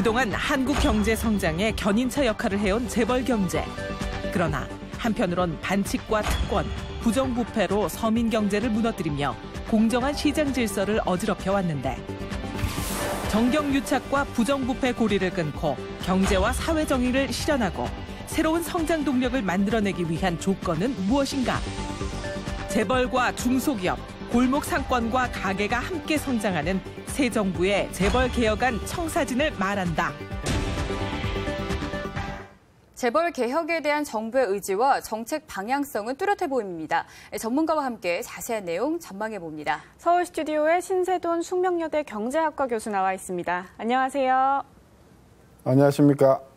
그동안 한국 경제 성장의 견인차 역할을 해온 재벌 경제. 그러나 한편으론 반칙과 특권, 부정부패로 서민 경제를 무너뜨리며 공정한 시장 질서를 어지럽혀 왔는데 정경유착과 부정부패 고리를 끊고 경제와 사회 정의를 실현하고 새로운 성장 동력을 만들어내기 위한 조건은 무엇인가? 재벌과 중소기업, 골목 상권과 가게가 함께 성장하는 새 정부의 재벌 개혁안 청사진을 말한다. 재벌 개혁에 대한 정부의 의지와 정책 방향성은 뚜렷해 보입니다. 전문가와 함께 자세한 내용 전망해 봅니다. 서울 스튜디오에 신세돈 숙명여대 경제학과 교수 나와 있습니다. 안녕하세요. 안녕하십니까.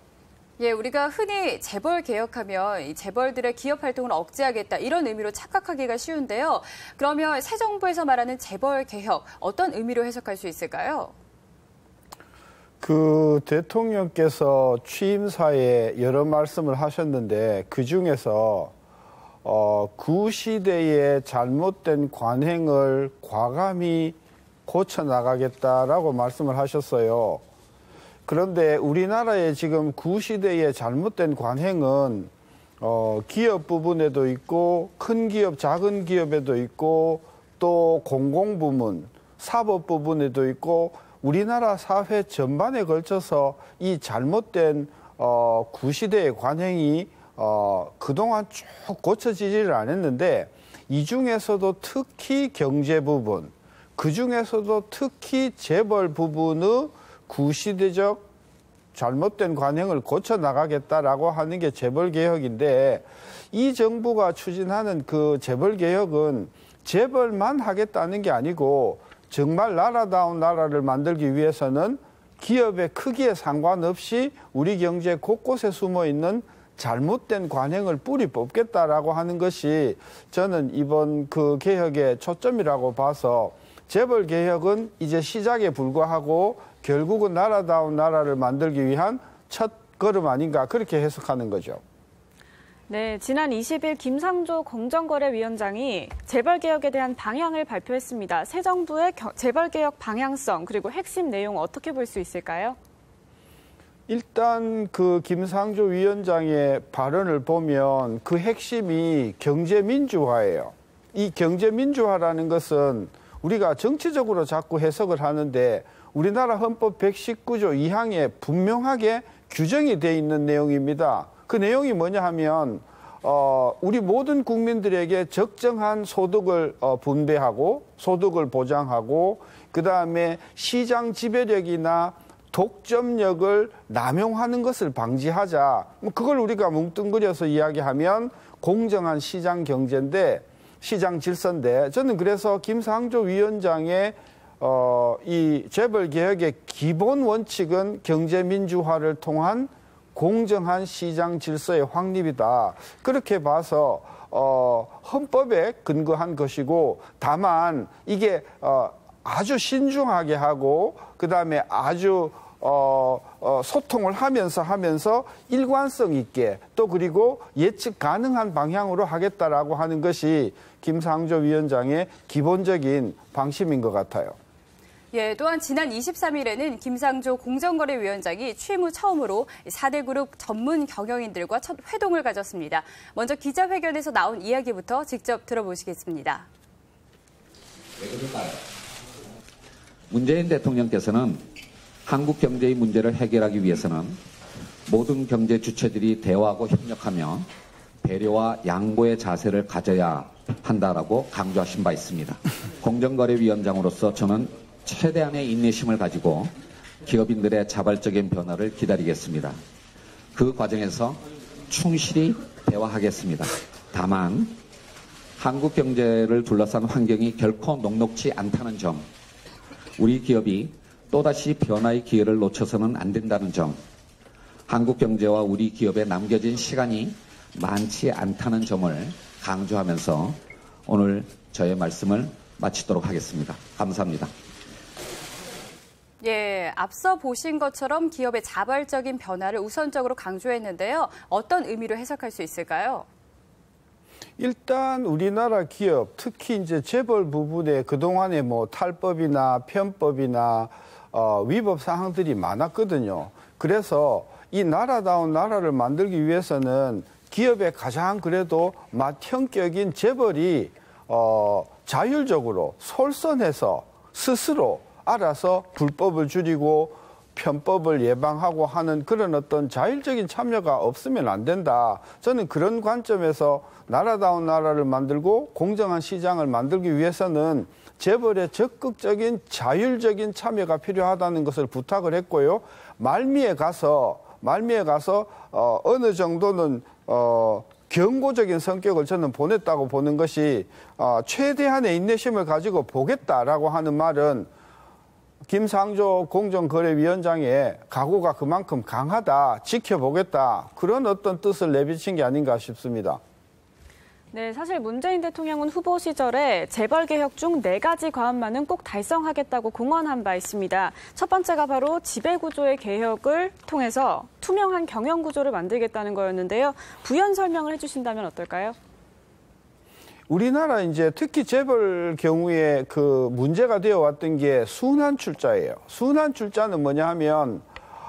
예, 우리가 흔히 재벌 개혁하면 재벌들의 기업 활동을 억제하겠다 이런 의미로 착각하기가 쉬운데요. 그러면 새 정부에서 말하는 재벌 개혁 어떤 의미로 해석할 수 있을까요? 그 대통령께서 취임사에 여러 말씀을 하셨는데 그 중에서 어, 구 시대의 잘못된 관행을 과감히 고쳐 나가겠다라고 말씀을 하셨어요. 그런데 우리나라의 지금 구시대의 잘못된 관행은 어, 기업 부분에도 있고 큰 기업, 작은 기업에도 있고 또 공공 부문, 사법 부분에도 있고 우리나라 사회 전반에 걸쳐서 이 잘못된 어, 구시대의 관행이 어, 그동안 쭉 고쳐지지를 않았는데 이 중에서도 특히 경제 부분, 그 중에서도 특히 재벌 부분의 구시대적 잘못된 관행을 고쳐 나가겠다라고 하는 게 재벌 개혁인데 이 정부가 추진하는 그 재벌 개혁은 재벌만 하겠다는 게 아니고 정말 나라다운 나라를 만들기 위해서는 기업의 크기에 상관없이 우리 경제 곳곳에 숨어 있는 잘못된 관행을 뿌리 뽑겠다라고 하는 것이 저는 이번 그 개혁의 초점이라고 봐서 재벌 개혁은 이제 시작에 불과하고 결국은 나라다운 나라를 만들기 위한 첫 걸음 아닌가 그렇게 해석하는 거죠. 네, 지난 20일 김상조 공정거래위원장이 재벌개혁에 대한 방향을 발표했습니다. 새 정부의 재벌개혁 방향성 그리고 핵심 내용 어떻게 볼 수 있을까요? 일단 그 김상조 위원장의 발언을 보면 그 핵심이 경제민주화예요. 이 경제민주화라는 것은 우리가 정치적으로 자꾸 해석을 하는데 우리나라 헌법 119조 2항에 분명하게 규정이 돼 있는 내용입니다. 그 내용이 뭐냐 하면 어, 우리 모든 국민들에게 적정한 소득을 어, 분배하고 소득을 보장하고 그 다음에 시장 지배력이나 독점력을 남용하는 것을 방지하자. 뭐 그걸 우리가 뭉뚱그려서 이야기하면 공정한 시장 경제인데 시장 질서인데 저는 그래서 김상조 위원장의 어, 이 재벌 개혁의 기본 원칙은 경제 민주화를 통한 공정한 시장 질서의 확립이다. 그렇게 봐서 어, 헌법에 근거한 것이고 다만 이게 어, 아주 신중하게 하고 그 다음에 아주 어, 어, 소통을 하면서 하면서 일관성 있게 또 그리고 예측 가능한 방향으로 하겠다라고 하는 것이 김상조 위원장의 기본적인 방침인 것 같아요. 예, 또한 지난 23일에는 김상조 공정거래위원장이 취임 후 처음으로 4대 그룹 전문 경영인들과 첫 회동을 가졌습니다. 먼저 기자회견에서 나온 이야기부터 직접 들어보시겠습니다. 문재인 대통령께서는 한국 경제의 문제를 해결하기 위해서는 모든 경제 주체들이 대화하고 협력하며 배려와 양보의 자세를 가져야 한다라고 강조하신 바 있습니다. 공정거래위원장으로서 저는 최대한의 인내심을 가지고 기업인들의 자발적인 변화를 기다리겠습니다. 그 과정에서 충실히 대화하겠습니다. 다만 한국 경제를 둘러싼 환경이 결코 녹록지 않다는 점, 우리 기업이 또다시 변화의 기회를 놓쳐서는 안 된다는 점, 한국 경제와 우리 기업에 남겨진 시간이 많지 않다는 점을 강조하면서 오늘 저의 말씀을 마치도록 하겠습니다. 감사합니다. 예, 앞서 보신 것처럼 기업의 자발적인 변화를 우선적으로 강조했는데요. 어떤 의미로 해석할 수 있을까요? 일단 우리나라 기업, 특히 이제 재벌 부분에 그동안에 뭐 탈법이나 편법이나 어, 위법 사항들이 많았거든요. 그래서 이 나라다운 나라를 만들기 위해서는 기업의 가장 그래도 맏형격인 재벌이 어, 자율적으로 솔선해서 스스로 알아서 불법을 줄이고 편법을 예방하고 하는 그런 어떤 자율적인 참여가 없으면 안 된다. 저는 그런 관점에서 나라다운 나라를 만들고 공정한 시장을 만들기 위해서는 재벌의 적극적인 자율적인 참여가 필요하다는 것을 부탁을 했고요. 말미에 가서 말미에 가서 어, 어느 정도는 어, 경고적인 성격을 저는 보냈다고 보는 것이 어, 최대한의 인내심을 가지고 보겠다라고 하는 말은 김상조 공정거래위원장의 각오가 그만큼 강하다, 지켜보겠다 그런 어떤 뜻을 내비친 게 아닌가 싶습니다. 네, 사실 문재인 대통령은 후보 시절에 재벌 개혁 중 네 가지 과업만은 꼭 달성하겠다고 공언한 바 있습니다. 첫 번째가 바로 지배 구조의 개혁을 통해서 투명한 경영 구조를 만들겠다는 거였는데요. 부연 설명을 해주신다면 어떨까요? 우리나라 이제 특히 재벌 경우에 그 문제가 되어 왔던 게 순환 출자예요. 순환 출자는 뭐냐 하면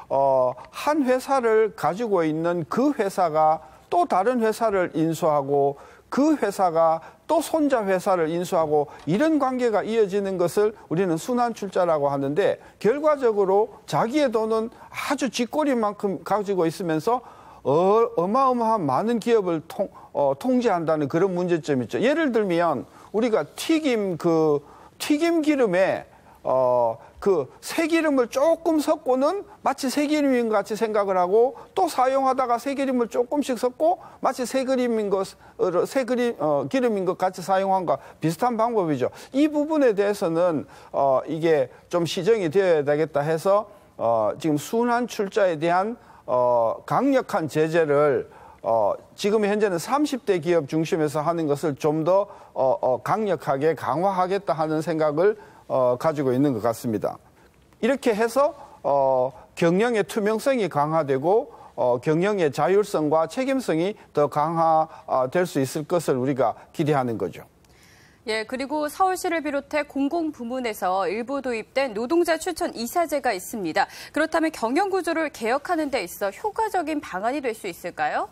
어, 한 회사를 가지고 있는 그 회사가 또 다른 회사를 인수하고 그 회사가 또 손자 회사를 인수하고 이런 관계가 이어지는 것을 우리는 순환 출자라고 하는데 결과적으로 자기의 돈은 아주 쥐꼬리만큼 가지고 있으면서 어, 어마어마한 많은 기업을 통, 어, 통제한다는 그런 문제점이 있죠. 예를 들면 우리가 튀김 그 튀김 기름에 어, 그 새기름을 조금 섞고는 마치 새기름인 것 같이 생각을 하고 또 사용하다가 새기름을 조금씩 섞고 마치 새기름인 것, 새기름, 어, 기름인 것 같이 사용한과 비슷한 방법이죠. 이 부분에 대해서는 어, 이게 좀 시정이 되어야 되겠다 해서 어, 지금 순환 출자에 대한 어, 강력한 제재를 어, 지금 현재는 30대 기업 중심에서 하는 것을 좀더 어, 어, 강력하게 강화하겠다 하는 생각을 어, 가지고 있는 것 같습니다. 이렇게 해서 어, 경영의 투명성이 강화되고 어, 경영의 자율성과 책임성이 더 강화될 수 있을 것을 우리가 기대하는 거죠. 예, 그리고 서울시를 비롯해 공공부문에서 일부 도입된 노동자 추천 이사제가 있습니다. 그렇다면 경영 구조를 개혁하는 데 있어 효과적인 방안이 될 수 있을까요?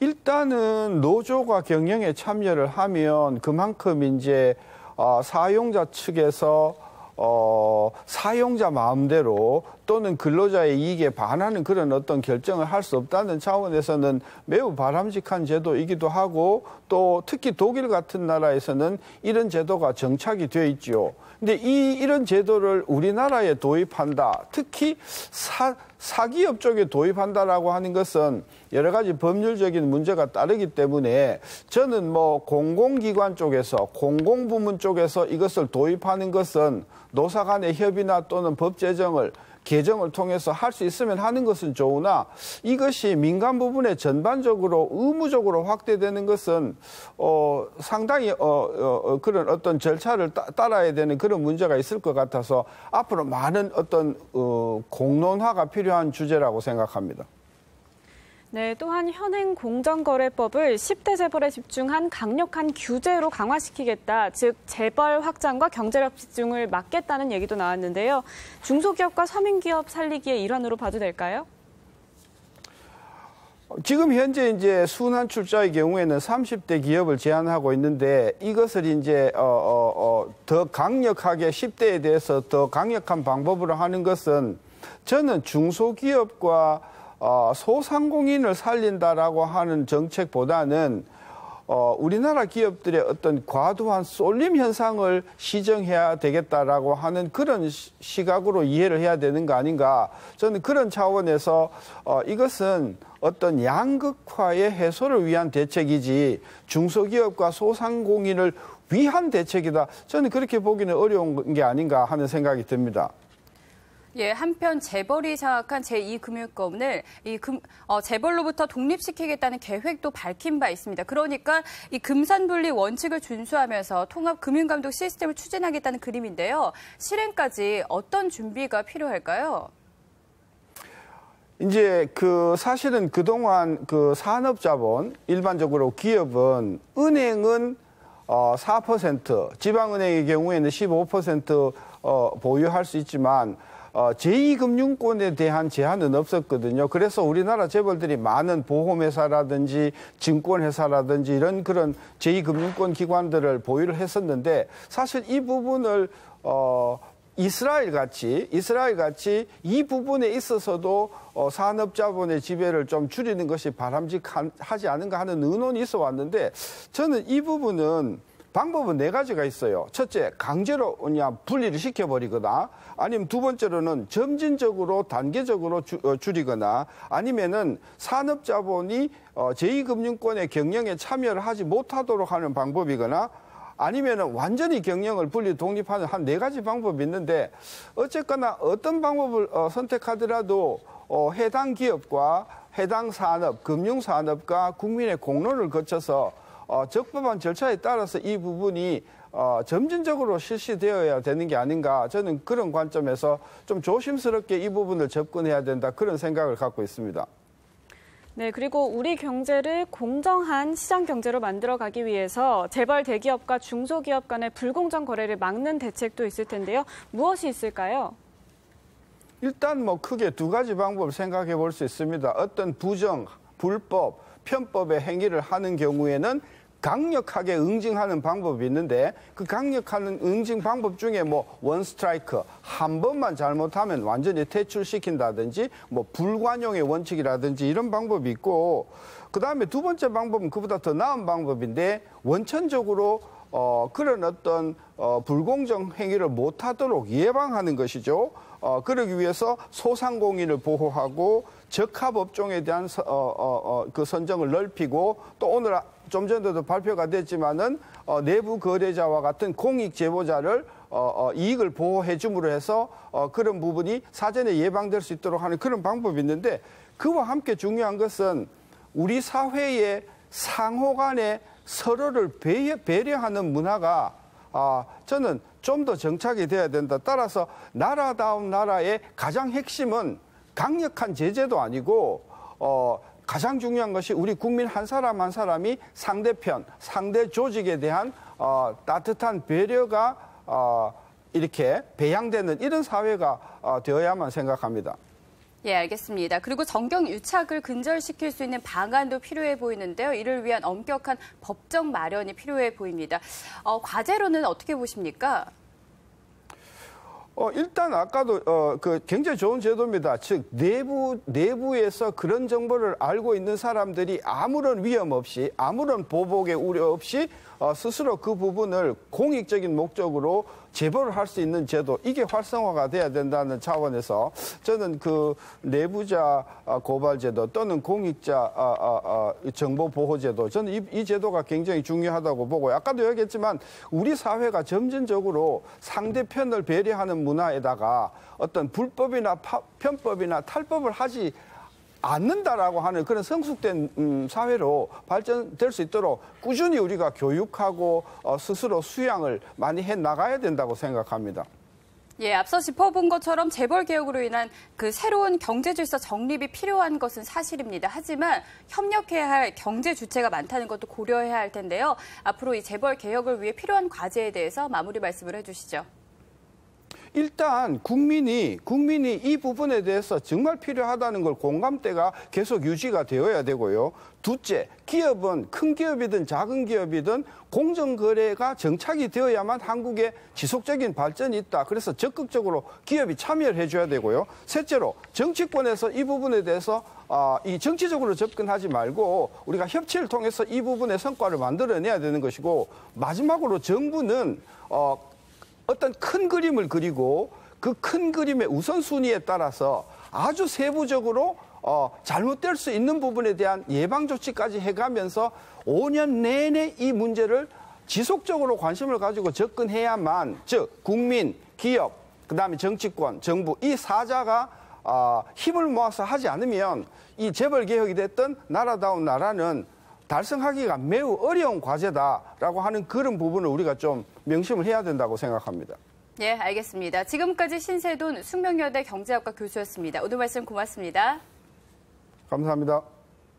일단은 노조가 경영에 참여를 하면 그만큼 이제 어, 사용자 측에서 어, 사용자 마음대로 또는 근로자의 이익에 반하는 그런 어떤 결정을 할 수 없다는 차원에서는 매우 바람직한 제도이기도 하고 또 특히 독일 같은 나라에서는 이런 제도가 정착이 되어 있죠. 근데 이 이런 제도를 우리나라에 도입한다. 특히 사, 사기업 쪽에 도입한다라고 하는 것은 여러 가지 법률적인 문제가 따르기 때문에 저는 뭐 공공기관 쪽에서 공공부문 쪽에서 이것을 도입하는 것은 노사 간의 협의나 또는 법 제정을 개정을 통해서 할 수 있으면 하는 것은 좋으나 이것이 민간 부분에 전반적으로 의무적으로 확대되는 것은 어, 상당히 어, 어, 어 그런 어떤 절차를 따, 라야 되는 그런 문제가 있을 것 같아서 앞으로 많은 어떤 어, 공론화가 필요한 주제라고 생각합니다. 네, 또한 현행 공정거래법을 10대 재벌에 집중한 강력한 규제로 강화시키겠다. 즉, 재벌 확장과 경제력 집중을 막겠다는 얘기도 나왔는데요. 중소기업과 서민기업 살리기의 일환으로 봐도 될까요? 지금 현재 이제 순환 출자의 경우에는 30대 기업을 제한하고 있는데 이것을 이제 어, 어, 어, 더 강력하게 10대에 대해서 더 강력한 방법으로 하는 것은 저는 중소기업과 어, 소상공인을 살린다라고 하는 정책보다는 어, 우리나라 기업들의 어떤 과도한 쏠림 현상을 시정해야 되겠다라고 하는 그런 시각으로 이해를 해야 되는 거 아닌가. 저는 그런 차원에서 어, 이것은 어떤 양극화의 해소를 위한 대책이지 중소기업과 소상공인을 위한 대책이다. 저는 그렇게 보기는 어려운 게 아닌가 하는 생각이 듭니다. 예, 한편 재벌이 장악한 제2금융권을 이 금, 어, 재벌로부터 독립시키겠다는 계획도 밝힌 바 있습니다. 그러니까 이 금산분리 원칙을 준수하면서 통합금융감독 시스템을 추진하겠다는 그림인데요. 실행까지 어떤 준비가 필요할까요? 이제 그 사실은 그동안 그 산업자본 일반적으로 기업은 은행은 어, 4%, 지방은행의 경우에는 15% 어, 보유할 수 있지만 어, 제2금융권에 대한 제한은 없었거든요. 그래서 우리나라 재벌들이 많은 보험회사라든지 증권회사라든지 이런 그런 제2금융권 기관들을 보유를 했었는데 사실 이 부분을 어, 이스라엘 같이 이스라엘 같이 이 부분에 있어서도 어, 산업자본의 지배를 좀 줄이는 것이 바람직하지 않은가 하는 의논이 있어 왔는데 저는 이 부분은 방법은 네 가지가 있어요. 첫째, 강제로 그냥 분리를 시켜버리거나 아니면 두 번째로는 점진적으로 단계적으로 주, 어, 줄이거나 아니면은 산업자본이 어, 제2금융권의 경영에 참여를 하지 못하도록 하는 방법이거나 아니면은 완전히 경영을 분리 독립하는 한 네 가지 방법이 있는데 어쨌거나 어떤 방법을 어, 선택하더라도 어, 해당 기업과 해당 산업, 금융산업과 국민의 공론을 거쳐서 어, 적법한 절차에 따라서 이 부분이 어, 점진적으로 실시되어야 되는 게 아닌가 저는 그런 관점에서 좀 조심스럽게 이 부분을 접근해야 된다 그런 생각을 갖고 있습니다. 네, 그리고 우리 경제를 공정한 시장 경제로 만들어 가기 위해서 재벌 대기업과 중소기업 간의 불공정 거래를 막는 대책도 있을 텐데요. 무엇이 있을까요? 일단 뭐 크게 두 가지 방법을 생각해 볼 수 있습니다. 어떤 부정, 불법, 편법의 행위를 하는 경우에는 강력하게 응징하는 방법이 있는데 그 강력한 응징 방법 중에 뭐 원스트라이크 한 번만 잘못하면 완전히 퇴출시킨다든지 뭐 불관용의 원칙이라든지 이런 방법이 있고 그 다음에 두 번째 방법은 그보다 더 나은 방법인데 원천적으로 어, 그런 어떤 어, 불공정 행위를 못하도록 예방하는 것이죠. 어, 그러기 위해서 소상공인을 보호하고 적합 업종에 대한 서, 어, 어, 어, 그 선정을 넓히고 또 오늘 좀 전에도 발표가 됐지만은 어, 내부 거래자와 같은 공익 제보자를 어, 어, 이익을 보호해 줌으로 해서 어, 그런 부분이 사전에 예방될 수 있도록 하는 그런 방법이 있는데 그와 함께 중요한 것은 우리 사회의 상호 간에 서로를 배려 하는 문화가 아, 저는 좀 더 정착이 돼야 된다. 따라서 나라다운 나라의 가장 핵심은 강력한 제재도 아니고 어, 가장 중요한 것이 우리 국민 한 사람 한 사람이 상대편, 상대 조직에 대한 어, 따뜻한 배려가 어, 이렇게 배양되는 이런 사회가 어, 되어야만 생각합니다. 예, 알겠습니다. 그리고 정경 유착을 근절시킬 수 있는 방안도 필요해 보이는데요. 이를 위한 엄격한 법정 마련이 필요해 보입니다. 어, 과제로는 어떻게 보십니까? 어, 일단 아까도 어, 그 굉장히 좋은 제도입니다. 즉 내부 내부에서 그런 정보를 알고 있는 사람들이 아무런 위험 없이 아무런 보복의 우려 없이 어, 스스로 그 부분을 공익적인 목적으로 제보를 할 수 있는 제도 이게 활성화가 돼야 된다는 차원에서 저는 그 내부자 어, 고발 제도 또는 공익자 어, 어, 정보 보호 제도 저는 이, 이 제도가 굉장히 중요하다고 보고 아까도 얘기했지만 우리 사회가 점진적으로 상대편을 배려하는 문화에다가 어떤 불법이나 파, 편법이나 탈법을 하지 않는다라고 하는 그런 성숙된 음, 사회로 발전될 수 있도록 꾸준히 우리가 교육하고 어, 스스로 수양을 많이 해 나가야 된다고 생각합니다. 예, 앞서 짚어본 것처럼 재벌 개혁으로 인한 그 새로운 경제 질서 정립이 필요한 것은 사실입니다. 하지만 협력해야 할 경제 주체가 많다는 것도 고려해야 할 텐데요. 앞으로 이 재벌 개혁을 위해 필요한 과제에 대해서 마무리 말씀을 해주시죠. 일단 국민이 국민이 이 부분에 대해서 정말 필요하다는 걸 공감대가 계속 유지가 되어야 되고요. 둘째, 기업은 큰 기업이든 작은 기업이든 공정거래가 정착이 되어야만 한국의 지속적인 발전이 있다. 그래서 적극적으로 기업이 참여를 해줘야 되고요. 셋째로 정치권에서 이 부분에 대해서 아, 이 정치적으로 접근하지 말고 우리가 협치를 통해서 이 부분의 성과를 만들어내야 되는 것이고 마지막으로 정부는 어, 어떤 큰 그림을 그리고 그 큰 그림의 우선순위에 따라서 아주 세부적으로 어, 잘못될 수 있는 부분에 대한 예방 조치까지 해가면서 5년 내내 이 문제를 지속적으로 관심을 가지고 접근해야만 즉 국민, 기업, 그다음에 정치권, 정부 이 사자가 어, 힘을 모아서 하지 않으면 이 재벌 개혁이 됐던 나라다운 나라는 달성하기가 매우 어려운 과제다라고 하는 그런 부분을 우리가 좀 명심을 해야 된다고 생각합니다. 예, 알겠습니다. 지금까지 신세돈 숙명여대 경제학과 교수였습니다. 오늘 말씀 고맙습니다. 감사합니다.